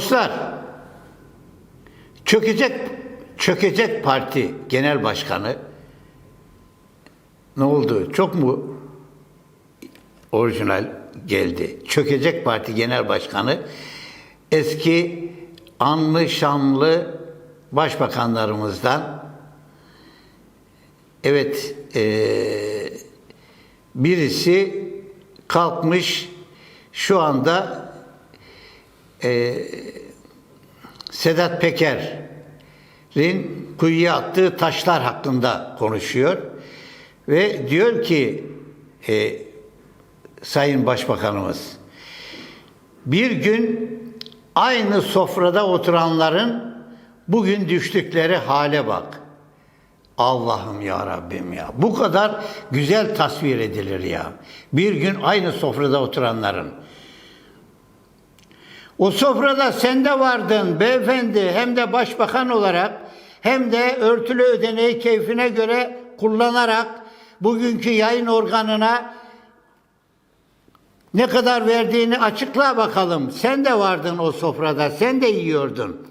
Dostlar, çökecek çökecek parti genel başkanı ne oldu? Çok mu orijinal geldi? Çökecek parti genel başkanı eski anlı şanlı başbakanlarımızdan evet eee, birisi kalkmış şu anda Sedat Peker'in kuyuya attığı taşlar hakkında konuşuyor. Ve diyor ki e, Sayın Başbakanımız bir gün aynı sofrada oturanların bugün düştükleri hale bak. Allah'ım ya Rabbim ya. Bu kadar güzel tasvir edilir ya. Bir gün aynı sofrada oturanların. O sofrada sen de vardın beyefendi hem de başbakan olarak hem de örtülü ödeneği keyfine göre kullanarak bugünkü yayın organına ne kadar verdiğini açıkla bakalım. Sen de vardın o sofrada, sen de yiyordun.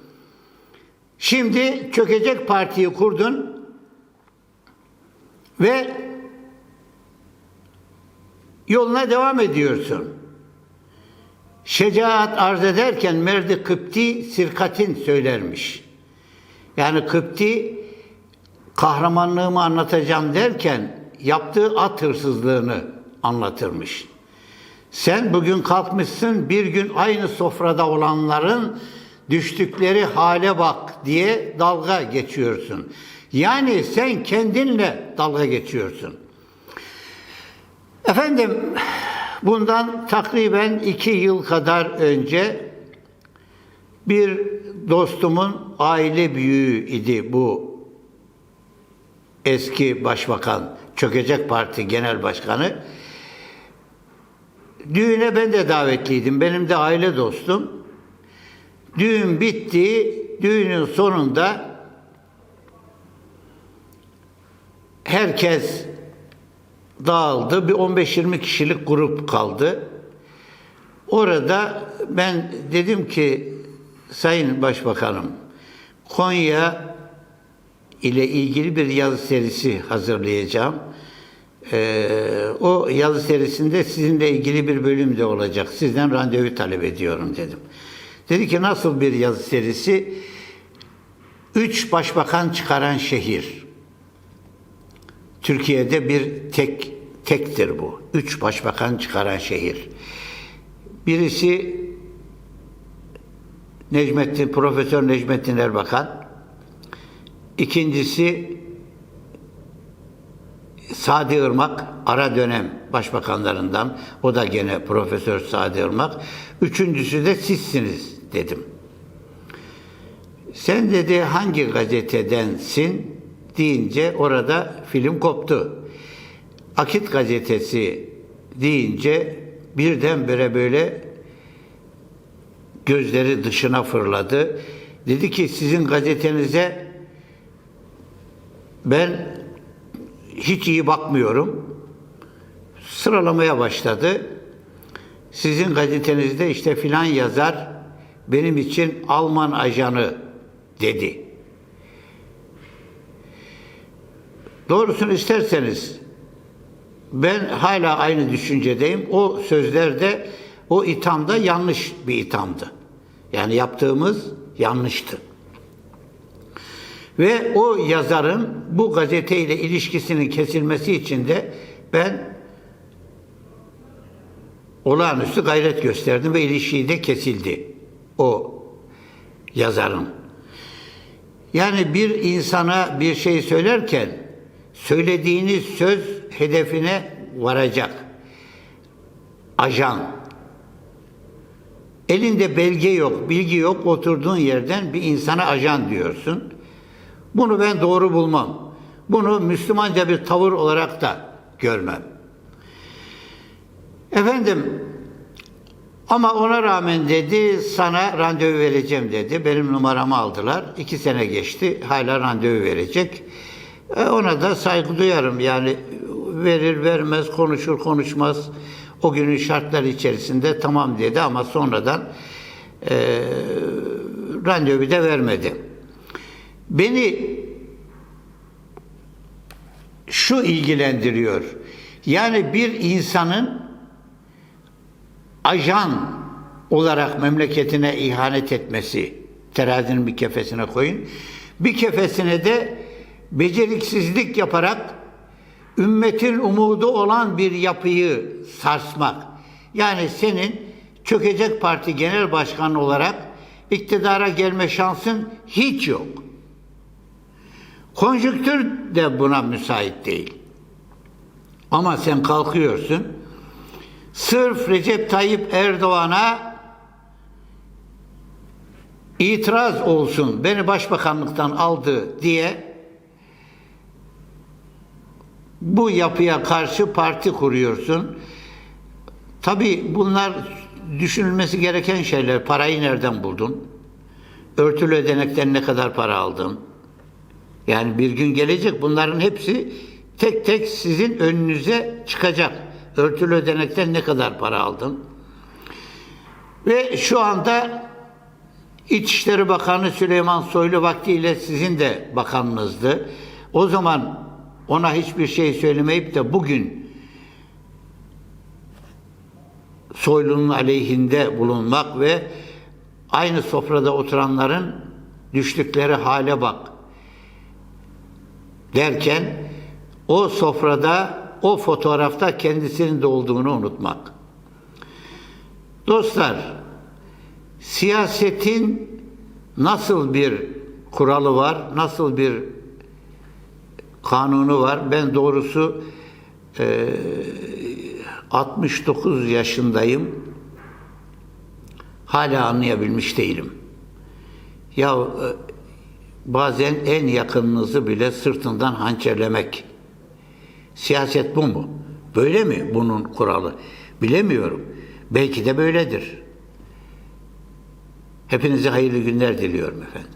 Şimdi çökecek partiyi kurdun ve yoluna devam ediyorsun. Şecaat arz ederken merdi Kıpti sirkatin söylermiş. Yani Kıpti kahramanlığımı anlatacağım derken yaptığı at hırsızlığını anlatırmış. Sen bugün kalkmışsın bir gün aynı sofrada olanların düştükleri hale bak diye dalga geçiyorsun. Yani sen kendinle dalga geçiyorsun. Efendim bundan takriben iki yıl kadar önce bir dostumun aile büyüğü idi bu eski başbakan, çökecek parti genel başkanı. Düğüne ben de davetliydim. Benim de aile dostum. Düğün bitti. Düğünün sonunda herkes dağıldı. Bir 15-20 kişilik grup kaldı. Orada ben dedim ki Sayın Başbakanım Konya ile ilgili bir yazı serisi hazırlayacağım. Ee, o yazı serisinde sizinle ilgili bir bölüm de olacak. Sizden randevu talep ediyorum dedim. Dedi ki nasıl bir yazı serisi? Üç başbakan çıkaran şehir. Türkiye'de bir tek tektir bu. Üç başbakan çıkaran şehir. Birisi Necmettin, Profesör Necmettin Erbakan. İkincisi Sadi Irmak ara dönem başbakanlarından. O da gene Profesör Sadi Irmak. Üçüncüsü de sizsiniz dedim. Sen dedi hangi gazetedensin deyince orada film koptu. Akit gazetesi deyince birdenbire böyle gözleri dışına fırladı. Dedi ki sizin gazetenize ben hiç iyi bakmıyorum. Sıralamaya başladı. Sizin gazetenizde işte filan yazar benim için Alman ajanı dedi. Doğrusunu isterseniz ben hala aynı düşüncedeyim. O sözlerde o ithamda yanlış bir ithamdı. Yani yaptığımız yanlıştı. Ve o yazarın bu gazeteyle ilişkisinin kesilmesi için de ben olağanüstü gayret gösterdim ve ilişkiyi de kesildi o yazarın. Yani bir insana bir şey söylerken söylediğiniz söz hedefine varacak. Ajan. Elinde belge yok, bilgi yok, oturduğun yerden bir insana ajan diyorsun. Bunu ben doğru bulmam. Bunu Müslümanca bir tavır olarak da görmem. Efendim ama ona rağmen dedi sana randevu vereceğim dedi. Benim numaramı aldılar. İki sene geçti. Hala randevu verecek. E, ona da saygı duyarım. Yani verir vermez konuşur konuşmaz. O günün şartları içerisinde tamam dedi ama sonradan e, randevu da vermedi. Beni şu ilgilendiriyor. Yani bir insanın ajan olarak memleketine ihanet etmesi terazinin bir kefesine koyun. Bir kefesine de beceriksizlik yaparak ümmetin umudu olan bir yapıyı sarsmak. Yani senin çökecek parti genel başkanı olarak iktidara gelme şansın hiç yok. Konjüktür de buna müsait değil. Ama sen kalkıyorsun, sırf Recep Tayyip Erdoğan'a itiraz olsun, beni başbakanlıktan aldı diye bu yapıya karşı parti kuruyorsun. Tabii bunlar düşünülmesi gereken şeyler. Parayı nereden buldun? Örtülü ödenekten ne kadar para aldın? Yani bir gün gelecek bunların hepsi tek tek sizin önünüze çıkacak. Örtülü ödenekten ne kadar para aldın? Ve şu anda İçişleri Bakanı Süleyman Soylu vaktiyle sizin de bakanınızdı. O zaman ona hiçbir şey söylemeyip de bugün Soylu'nun aleyhinde bulunmak ve aynı sofrada oturanların düştükleri hale bak derken o sofrada o fotoğrafta kendisinin de olduğunu unutmak. Dostlar, siyasetin nasıl bir kuralı var, nasıl bir kanunu var. Ben doğrusu e, 69 yaşındayım. Hala anlayabilmiş değilim. Ya e, bazen en yakınınızı bile sırtından hançerlemek. Siyaset bu mu? Böyle mi bunun kuralı? Bilemiyorum. Belki de böyledir. Hepinize hayırlı günler diliyorum efendim.